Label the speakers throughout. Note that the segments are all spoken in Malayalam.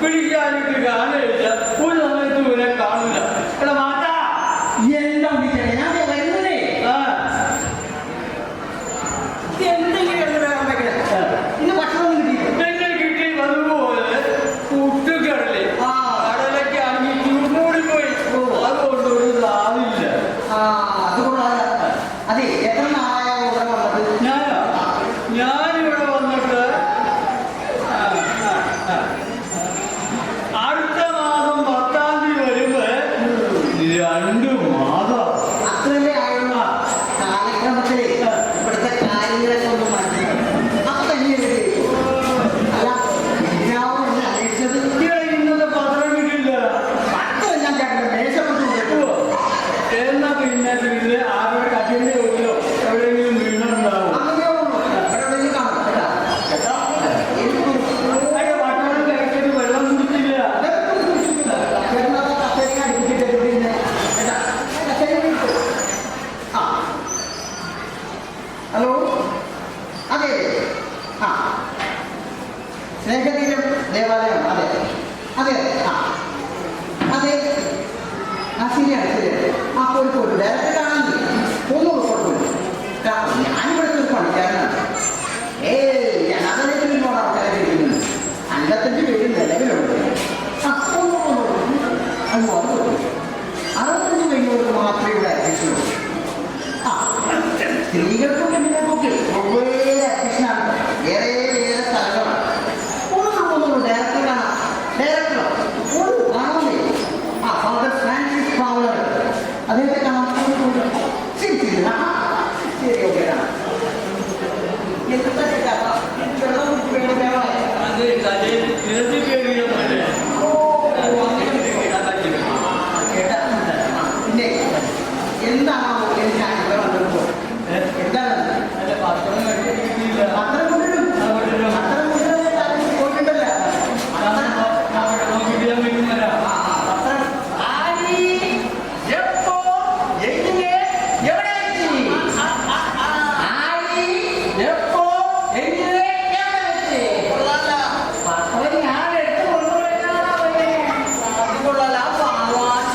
Speaker 1: పిడికి അതെ അതെ ആ അതെ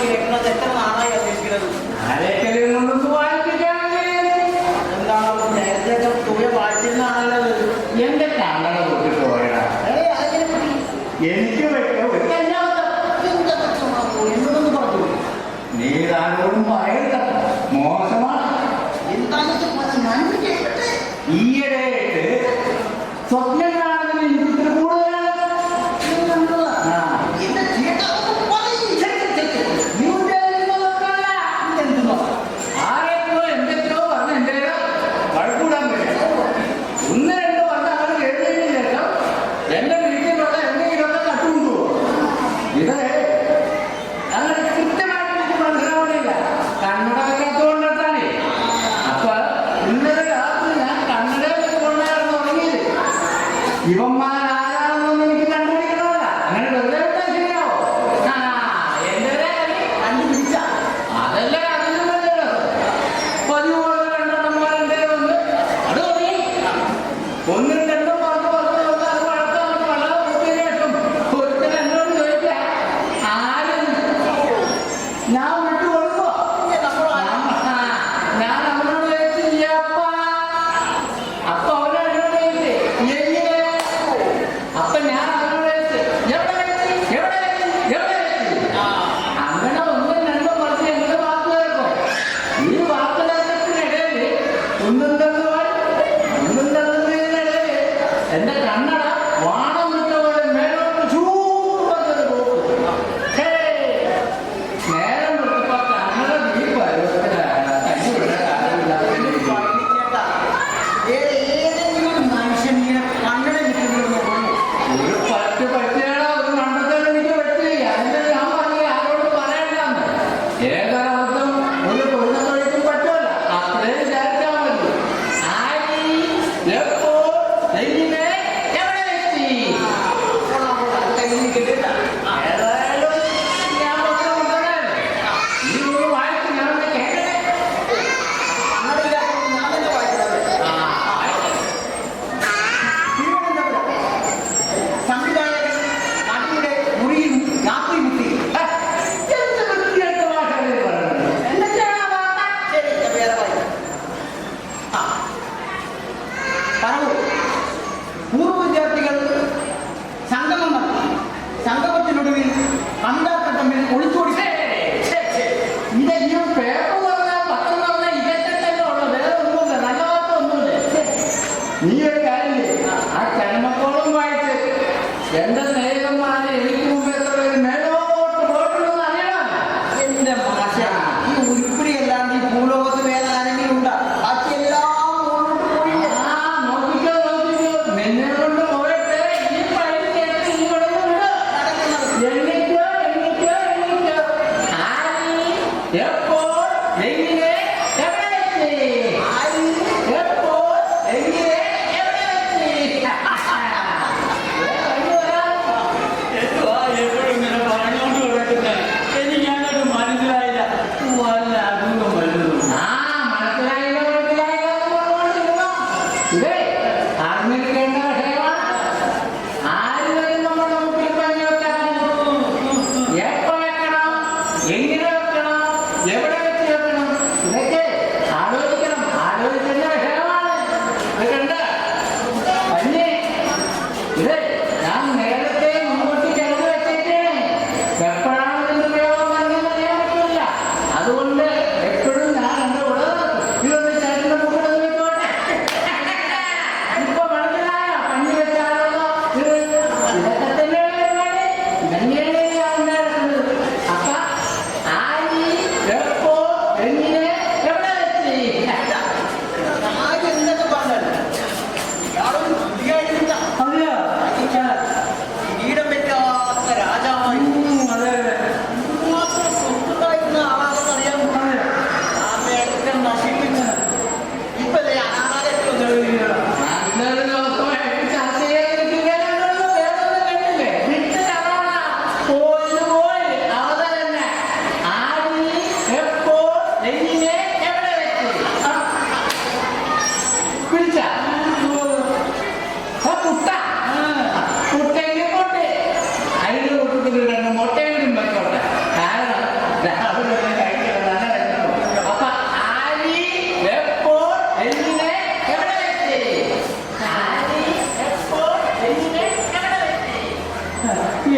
Speaker 2: చేయడంలో జరిగింది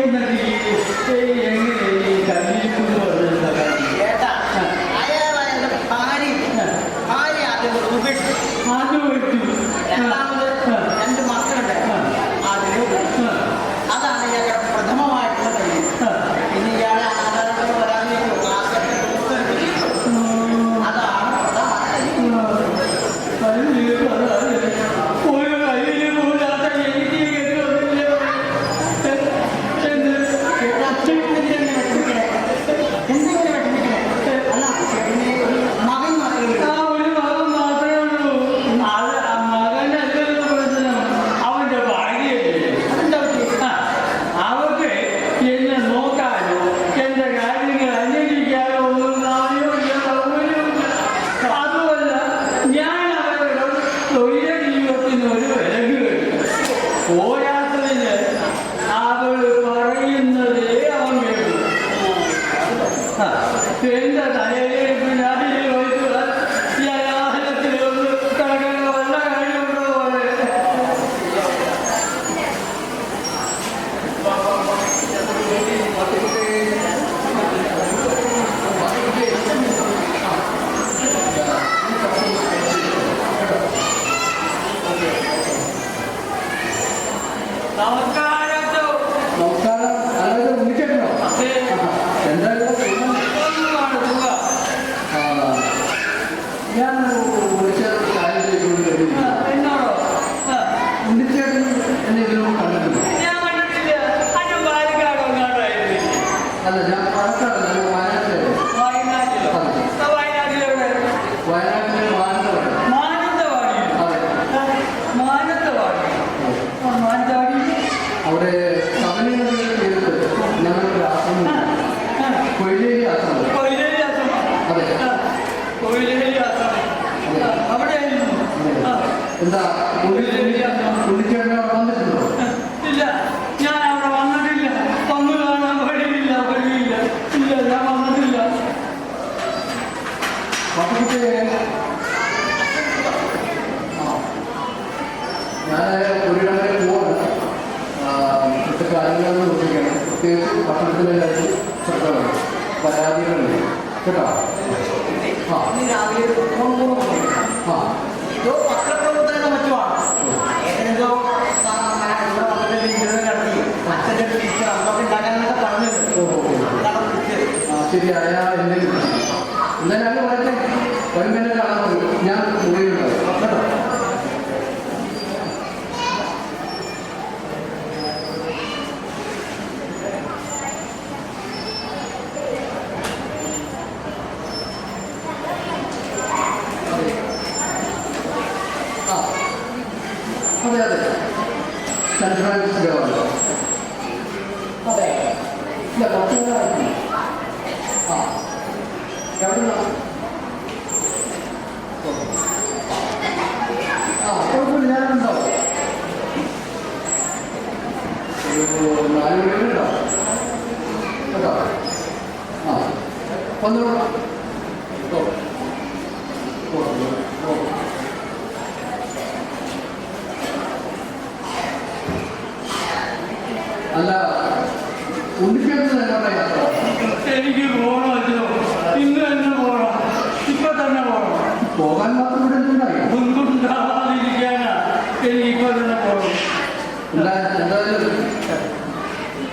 Speaker 2: എന്ന
Speaker 3: രീതിയിൽ എങ്ങനെ
Speaker 1: ഇന്ന് രാവിലെ ഒരു ഒമ്പത്
Speaker 3: മണി
Speaker 1: ഇതോ പത്രപ്രവർത്തനം മറ്റുമാണ്. ഏതെന്തോ ഇന്റർവ്യൂ നടത്തി അച്ഛന്റെ ടീച്ചർ അമ്മയ്ക്ക് ഉണ്ടാക്കാനൊക്കെ പറഞ്ഞിട്ടുണ്ട്
Speaker 3: ശരിയായ എന്തെങ്കിലും
Speaker 4: Allah.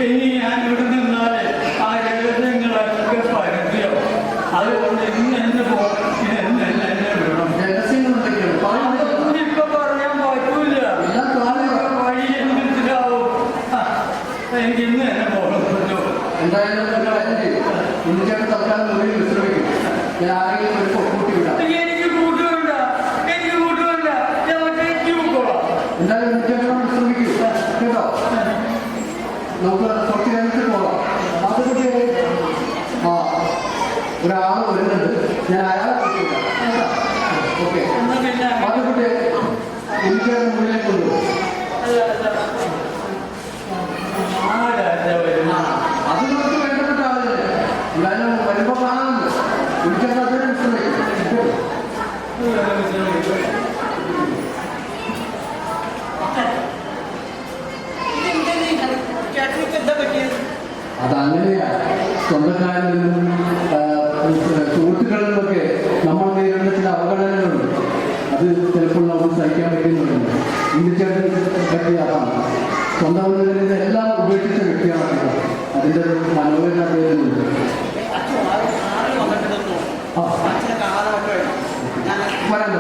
Speaker 2: ഇനി ഞാൻ ഇവിടെ നിന്നാലേ ആ
Speaker 4: ഒരാൾ വരുന്നുണ്ട്. ഞാൻ അയാളെ ഓക്കെ. എനിക്ക് മുന്നിലെ അതങ്ങനെയാ. സ്വന്തക്കാരിൽ നിന്നും സുഹൃത്തുക്കളിലൊക്കെ നമ്മൾ നേരിടുന്ന ചില അവഗണനകളുണ്ട്. അത് ചിലപ്പോൾ നമുക്ക് സഹിക്കാൻ പറ്റുന്നുണ്ട്. ഇന്ത്യച്ചേട്ടൻ പറ്റിയ അതാണ് സ്വന്തം ഉന്നതിനെ എല്ലാം ഉപേക്ഷിച്ച വ്യക്തിയാണ് അതിന്റെ മനോഹരം അദ്ദേഹത്തിനുണ്ട് വരണ്ട.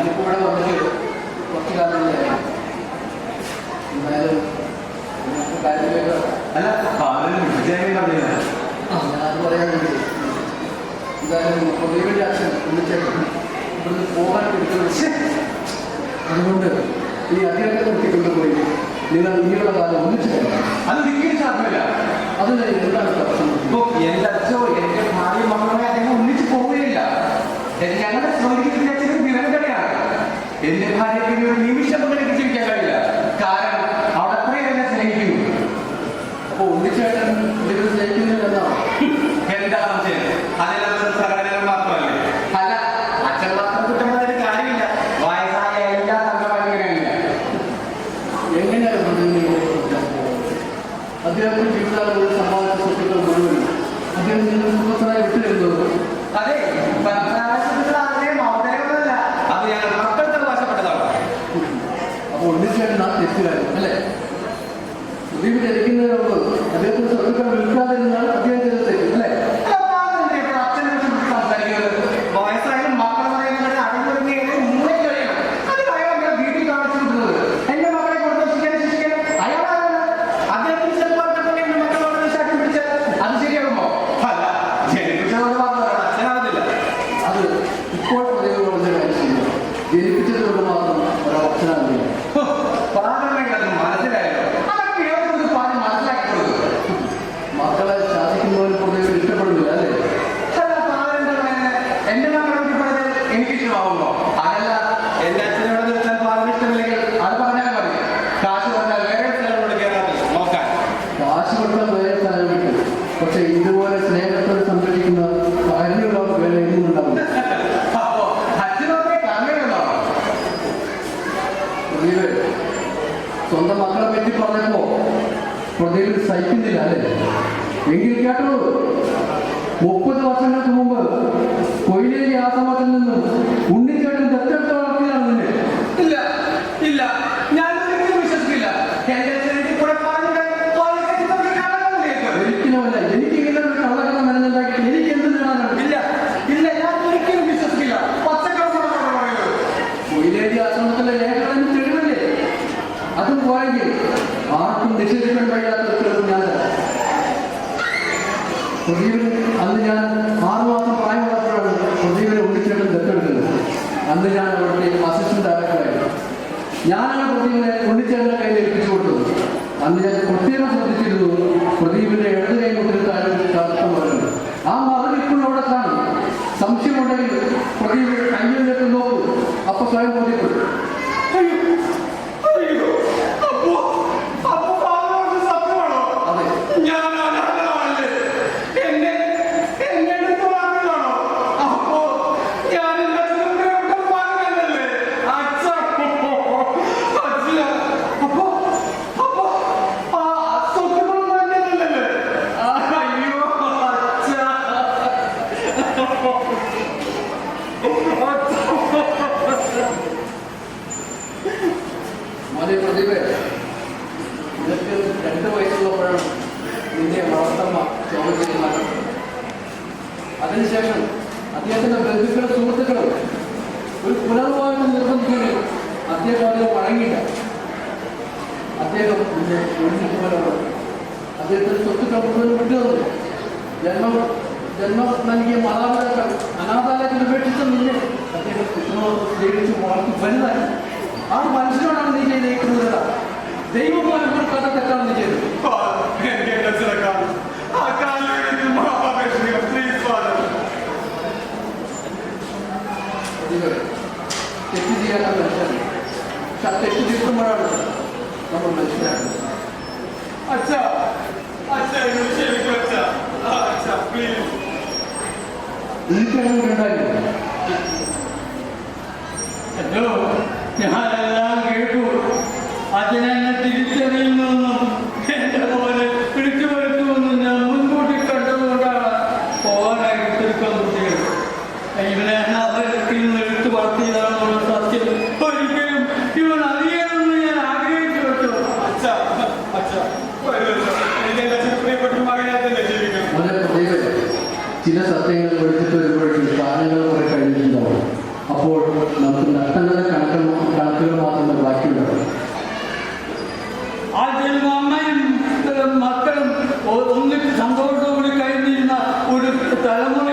Speaker 4: ഞാനിപ്പോൾ ഇവിടെ വന്നിട്ട് കുറച്ച് കാലം എന്തായാലും കാര്യമില്ല
Speaker 5: അല്ല
Speaker 4: ഞാൻ പറയാൻ വേണ്ടി എന്തായാലും ഒരേവഴി അച്ഛൻ വിളിച്ചേക്കും ഇവിടുന്ന് പോകാൻ എടുത്തു. അതുകൊണ്ട് ഈ അധികാരത്തെ നിർത്തി കൊണ്ടുപോയി നിങ്ങൾ ഇനിയുള്ള കാലം ഒന്നിച്ചു
Speaker 5: അത് ഒരിക്കലും സാധ്യമല്ല.
Speaker 4: അത് എന്താണ് പ്രശ്നം?
Speaker 5: ഇപ്പോൾ എന്റെ അച്ഛോ എന്റെ ഭാര്യ മക്കളെ അദ്ദേഹം ഒന്നിച്ചു പോവുകയില്ല. ഞങ്ങളുടെ സൗകര്യത്തിന്റെ എന്റെ ഭാര്യയ്ക്ക് ഒരു നിമിഷം
Speaker 4: എങ്കിൽ കേട്ടോ മുപ്പത് വർഷങ്ങൾക്ക് മുമ്പ് കൊയിലേരി ആശ്രമത്തിൽ നിന്ന് ഉണ്ണിച്ചേട്ടൻ ദത്തെടുത്ത് വളർത്തിയാണ് നിന്നെ.
Speaker 5: ഇല്ല ഇല്ല. ഞാൻ വിശ്വസിക്കില്ല.
Speaker 4: എനിക്ക്
Speaker 5: ഇല്ല ഞാൻ
Speaker 4: ആശ്രമത്തിലെ ലേഖനം തെളിവല്ലേ? അതും പോയെങ്കിൽ ആർക്കും നിഷേധിക്കാൻ കഴിയാത്ത Well, even ലോകത്തെ മുഴുവൻ വിട്ടുതന്നു ജന്മം ജന്മം നൽകിയ മാതാപിതാക്കൾ അനാഥാലയത്തിൽ ഉപേക്ഷിച്ച നിന്നെ അദ്ദേഹം പുത്രനോട് സ്നേഹിച്ച് വളർത്തി വലുതായി ആ മനുഷ്യനോടാണ് നീ ചെയ്ത് നീക്കുന്നത് ദൈവമായി ഉൾപ്പെടുത്താത്ത തെറ്റാണ് നീ ചെയ്തത് തെറ്റ് ചെയ്യാനാണ് മനുഷ്യൻ. പക്ഷെ ആ തെറ്റ് തീർക്കുമ്പോഴാണ് നമ്മൾ മനസ്സിലാക്കുന്നത്
Speaker 3: അച്ഛാ Hello, यहाँ 알람을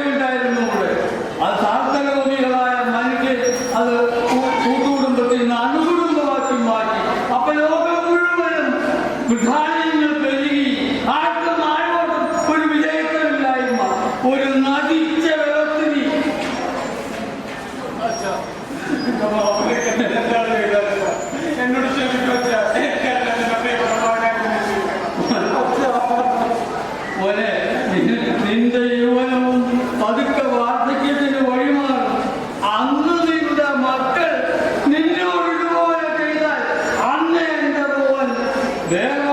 Speaker 3: Then